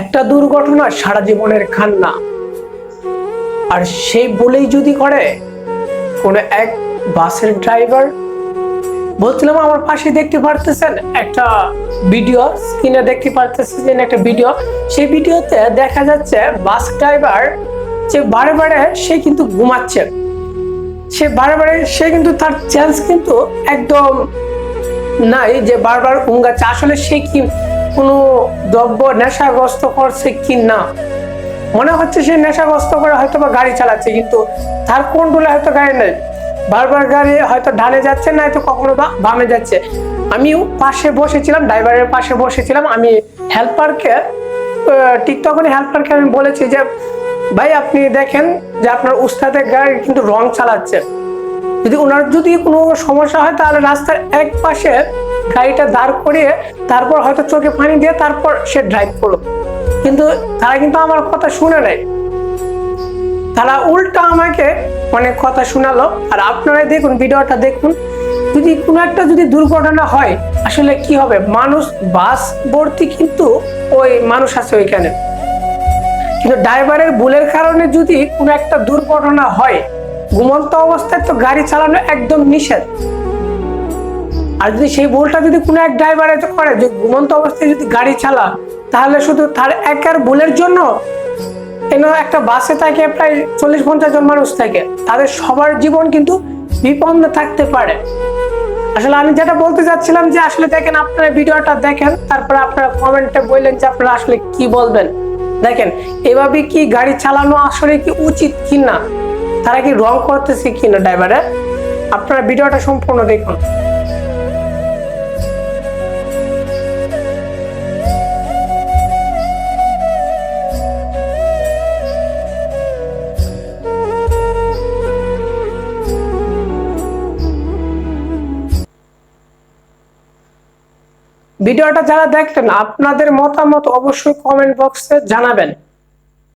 একটা দুর্ঘটনা সারা জীবনের খান্না আর সেই বলেই যদি করে, কোনো এক বাসের ড্রাইভার, বলছিলাম আমার পাশে দেখতে পারতেছেন একটা ভিডিও, স্ক্রিনে দেখতে পারতেছেন একটা ভিডিও। সেই ভিডিওতে দেখা যাচ্ছে বাস ড্রাইভার যে বারে বারে সে কিন্তু ঘুমাচ্ছে। সে বারে বারে সে কিন্তু তার চান্স কিন্তু একদম নাই যে বারবার উঙ্গাচ্ছে আসলে সে কি কোনো দ্রব্য নেশাগ্রস্ত করছে কি না? মনে হচ্ছে সে নেশাগ্রস্ত করে হয়তো বা গাড়ি চালাচ্ছে, কিন্তু তার কোনগুলো হয়তো গাড়ি নেই? বারবার গাড়ি হয়তো ডানে যাচ্ছে না, হয়তো কখনো বা বামে যাচ্ছে। আমিও পাশে বসেছিলাম, ড্রাইভারের পাশে বসেছিলাম। আমি হেল্পারকে ঠিক তখনই হেল্পারকে আমি বলেছি যে, ভাই, আপনি দেখেন যে আপনার উস্তাদের গাড়ি কিন্তু রং চালাচ্ছে। যদি ওনার যদি কোনো সমস্যা হয়, তাহলে রাস্তার এক পাশে গাড়িটা দাঁড় করিয়ে তারপর হয়তো চোখে পানি দিয়ে তারপর সে ড্রাইভ করল। কিন্তু তারা কিন্তু আমার কথা শুনে নেয়। তারা উল্টা আমাকে অনেক কথা শোনালো। আর আপনারাই দেখুন, ভিডিওটা দেখুন, যদি কোনো একটা যদি দুর্ঘটনা হয়, আসলে কি হবে? মানুষ বাস ভর্তি কিন্তু ওই মানুষ আছে ওইখানে। কিন্তু ড্রাইভারের ভুলের কারণে যদি কোনো একটা দুর্ঘটনা হয়, ঘুমন্ত অবস্থায় তো গাড়ি চালানো একদম নিষেধ। আর যদি সেই ভুলটা যদি কোনো এক ড্রাইভারে করে যে ঘুমন্ত অবস্থায় যদি গাড়ি চালা, তাহলে শুধু তার একার ভুলের জন্য কেন একটা বাসে থাকে প্রায় চল্লিশ পঞ্চাশ জন মানুষ থাকে, তাদের সবার জীবন কিন্তু বিপন্ন থাকতে পারে। আসলে আমি যেটা বলতে চাচ্ছিলাম যে আসলে দেখেন আপনারা ভিডিওটা দেখেন, তারপরে আপনারা কমেন্টে বললেন যে আপনারা আসলে কি বলবেন। দেখেন, এভাবে কি গাড়ি চালানো আসলে কি উচিত কি না তারা কি রং করতেছে কিনা ড্রাইভারে আপনারা ভিডিওটা সম্পূর্ণ দেখুন। ভিডিওটা যারা দেখলেন আপনাদের মতামত অবশ্যই কমেন্ট বক্সে জানাবেন।